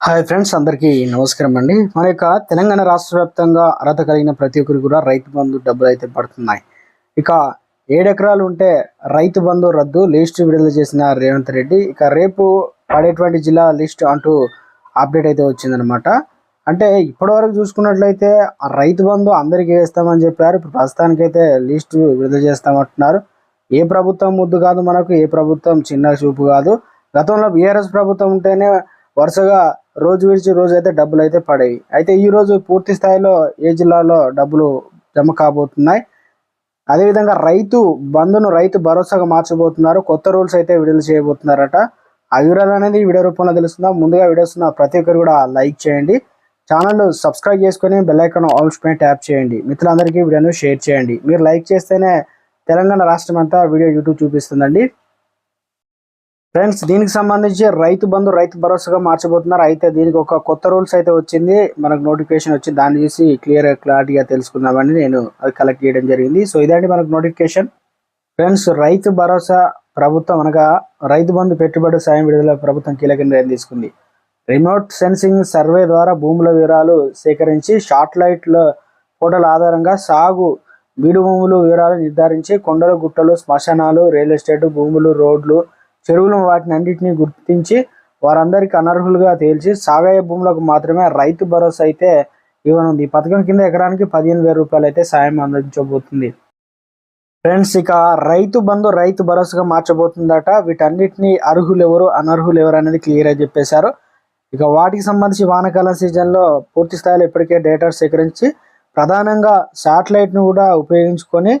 Hi friends అందరికీ నమస్కారం అండి. మన యొక్క తెలంగాణ రాష్ట్ర వ్యాప్తంగా అర్హత కలిగిన ప్రతి ఒక్కరికి కూడా రైతు బంధు డబ్బులు అయితే పడుతున్నాయి. ఇక ఏడెకరాలు ఉంటే రైతు బంధు రద్దు లిస్టు విడుదల చేసిన రేవంత్ రెడ్డి ఇక రేపు పడేటువంటి జిల్లా లిస్ట్ అంటూ అప్డేట్ అయితే వచ్చిందనమాట అంటే ఇప్పటివరకు చూసుకున్నట్లయితే ఆ రైతు బంధు అందరికీ వేస్తామని చెప్పారు. ఇప్పుడు ప్రస్తుతానికైతే లిస్టు విడుదల చేస్తామంటున్నారు. ఏ ప్రభుత్వం ముద్దు కాదు మనకు ఏ ప్రభుత్వం చిన్న చూపు కాదు. గతంలో బీఆర్ఎస్ ప్రభుత్వం ఉంటేనే వరుసగా రోజు విడిచి రోజు అయితే డబ్బులు అయితే పడేవి అయితే ఈ రోజు పూర్తి స్థాయిలో ఏ జిల్లాలో డబ్బులు జమ కాబోతున్నాయి? అదేవిధంగా రైతు బంధును రైతు భరోసాగా మార్చబోతున్నారు. కొత్త రూల్స్ అయితే విడుదల చేయబోతున్నారట. ఆ వివరాలు అనేది వీడియో రూపంలో తెలుస్తుందా ముందుగా వీడియోస్ ఉన్న ప్రతి ఒక్కరు కూడా లైక్ చేయండి. ఛానల్ సబ్స్క్రైబ్ చేసుకొని బెల్లైకాన్ ఆల్స్ పైన ట్యాప్ చేయండి. మిత్రులందరికీ వీడియోను షేర్ చేయండి. మీరు లైక్ చేస్తేనే తెలంగాణ రాష్ట్రం అంతా వీడియో యూట్యూబ్ చూపిస్తుందండి. ఫ్రెండ్స్ దీనికి సంబంధించి రైతు బంధు రైతు భరోసాగా మార్చబోతున్నారు అయితే దీనికి ఒక కొత్త రూల్స్ అయితే వచ్చింది. మనకు నోటిఫికేషన్ వచ్చి దాన్ని చూసి క్లియర్ క్లారిటీగా తెలుసుకుందామని నేను అది కలెక్ట్ చేయడం జరిగింది. సో ఇదండి మనకు నోటిఫికేషన్. ఫ్రెండ్స్ రైతు భరోసా ప్రభుత్వం అనగా రైతు బంధు పెట్టుబడి సాయం విడుదల ప్రభుత్వం కీలక నిర్ణయం తీసుకుంది. రిమోట్ సెన్సింగ్ సర్వే ద్వారా భూముల వివరాలు సేకరించి శాటిలైట్ల ఫోటోల ఆధారంగా సాగు బీడు భూములు వివరాలు నిర్ధారించి కొండలు గుట్టలు శ్మశానాలు రియల్ ఎస్టేట్ భూములు రోడ్లు చెరువులు వాటిని అన్నింటినీ గుర్తించి వారందరికీ అనర్హులుగా తేల్చి సాగయ్య భూములకు మాత్రమే రైతు భరోసా అయితే ఇవ్వనుంది. ఈ పథకం కింద ఎకరానికి పదిహేను వేల రూపాయలు అయితే సాయం అందించబోతుంది. ఫ్రెండ్స్ ఇక రైతు బంధు రైతు భరోసాగా మార్చబోతుందట. వీటన్నిటిని అర్హులు ఎవరు అనర్హులు ఎవరు అనేది క్లియర్గా చెప్పేశారు. ఇక వాటికి సంబంధించి వానాకాలం సీజన్లో పూర్తి స్థాయిలో ఇప్పటికే డేటా సేకరించి ప్రధానంగా శాటిలైట్ను కూడా ఉపయోగించుకొని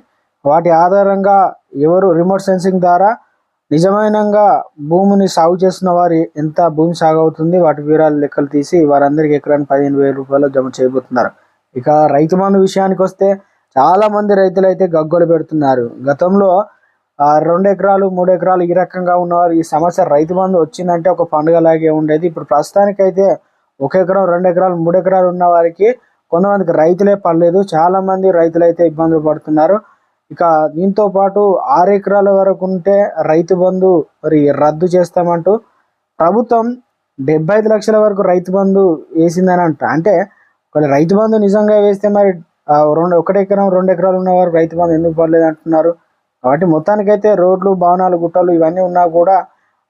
వాటి ఆధారంగా ఎవరు రిమోట్ సెన్సింగ్ ద్వారా నిజమైనంగా భూమిని సాగు చేసిన వారు ఎంత భూమి సాగు అవుతుంది వాటి వివరాలు లెక్కలు తీసి వారందరికీ ఎకరానికి పదిహేను వేల రూపాయలు జమ చేయబోతున్నారు. ఇక రైతు బంధు విషయానికి వస్తే చాలా మంది రైతులు అయితే గగ్గోలు పెడుతున్నారు. గతంలో రెండు ఎకరాలు మూడు ఎకరాలు ఈ రకంగా ఉన్నవారు ఈ సమస్య రైతు బంధు వచ్చిందంటే ఒక పండుగలాగే ఉండేది. ఇప్పుడు ప్రస్తుతానికైతే ఒక ఎకరం రెండు ఎకరాలు మూడు ఎకరాలు ఉన్న వారికి కొంతమందికి రైతులే పడలేదు. చాలా మంది రైతులు అయితే ఇబ్బందులు పడుతున్నారు. ఇక దీంతో పాటు ఆరు ఎకరాల వరకు ఉంటే రైతు బంధు మరి రద్దు చేస్తామంటూ ప్రభుత్వం డెబ్బై ఐదు లక్షల వరకు రైతు బంధు వేసిందని అంట అంటే ఒకవేళ రైతు బంధు నిజంగా వేస్తే మరి రెండు ఒకటి ఎకరం రెండు ఎకరాలు ఉన్న వారు రైతు బంధు ఎందుకు పడలేదు అంటున్నారు. కాబట్టి మొత్తానికైతే రోడ్లు భవనాలు గుట్టలు ఇవన్నీ ఉన్నా కూడా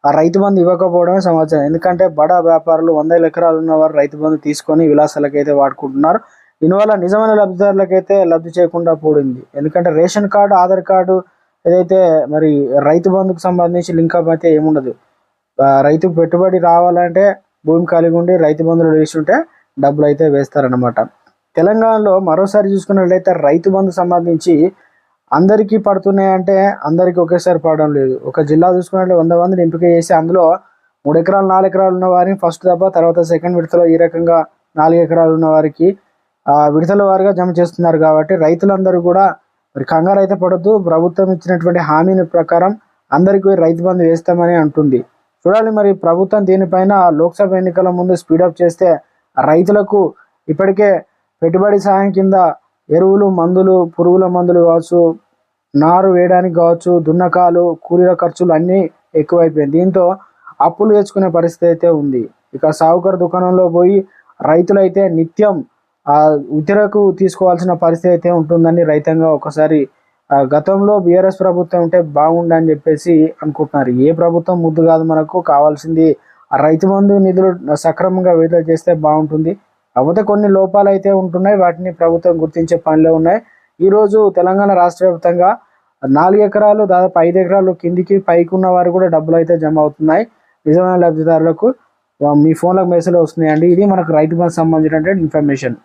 ఆ రైతు బంధు ఇవ్వకపోవడమే సమాచారం. ఎందుకంటే బడా వ్యాపారులు వందల ఎకరాలు ఉన్నవారు రైతు బంధు తీసుకొని విలాసాలకైతే వాడుకుంటున్నారు. దీనివల్ల నిజమైన లబ్ధిదారులకైతే లబ్ధి చేయకుండా పోడింది. ఎందుకంటే రేషన్ కార్డు ఆధార్ కార్డు ఏదైతే మరి రైతు బంధుకు సంబంధించి లింకప్ అయితే ఏముండదు. రైతుకు పెట్టుబడి రావాలంటే భూమి కలిగి ఉండి రైతు బంధువులు వేసి ఉంటే డబ్బులు అయితే వేస్తారనమాట తెలంగాణలో మరోసారి చూసుకున్నట్లయితే రైతు బంధు సంబంధించి అందరికీ పడుతున్నాయంటే అందరికీ ఒకేసారి పడడం లేదు. ఒక జిల్లా చూసుకున్నట్లయితే వంద మందిని ఎంపిక చేసి అందులో మూడు ఎకరాలు నాలుగు ఎకరాలు ఉన్న వారిని ఫస్ట్ దఫా తర్వాత సెకండ్ విడతలో ఈ రకంగా నాలుగు ఎకరాలు ఉన్న వారికి విడతల వారిగా జమ చేస్తున్నారు కాబట్టి రైతులందరూ కూడా మరి కంగారు అయితే పడద్దు. ప్రభుత్వం ఇచ్చినటువంటి హామీని ప్రకారం అందరికీ రైతు బంధు వేస్తామని అంటుంది. చూడాలి మరి ప్రభుత్వం దీనిపైన లోక్సభ ఎన్నికల ముందు స్పీడప్ చేస్తే రైతులకు ఇప్పటికే పెట్టుబడి సాయం కింద ఎరువులు మందులు పురుగుల మందులు కావచ్చు నారు వేయడానికి కావచ్చు దున్నకాలు కూలీల ఖర్చులు అన్నీ ఎక్కువైపోయింది దీంతో అప్పులు తెచ్చుకునే పరిస్థితి అయితే ఉంది. ఇక సావుకర్ దుకాణంలో పోయి రైతులైతే నిత్యం ఆ ఉతిరకు తీసుకోవాల్సిన పరిస్థితి అయితే ఉంటుందని రైతంగా ఒకసారి గతంలో బీఆర్ఎస్ ప్రభుత్వం ఉంటే బాగుండని చెప్పేసి అనుకుంటున్నారు. ఏ ప్రభుత్వం ముద్దు కాదు మనకు కావాల్సింది ఆ రైతు బంధు నిధులు సక్రమంగా విడుదల చేస్తే బాగుంటుంది. కాకపోతే కొన్ని లోపాలు అయితే ఉంటున్నాయి వాటిని ప్రభుత్వం గుర్తించే పనిలో ఉన్నాయి. ఈరోజు తెలంగాణ రాష్ట్ర వ్యాప్తంగా నాలుగు ఎకరాలు దాదాపు ఐదు ఎకరాలు కిందికి పైకి ఉన్న వారు కూడా డబ్బులు అయితే జమ అవుతున్నాయి నిజమైన లబ్ధిదారులకు. మీ ఫోన్లకు మెసేజ్ వస్తున్నాయండి. ఇది మనకు రైతు బంధు సంబంధించినటువంటి ఇన్ఫర్మేషన్.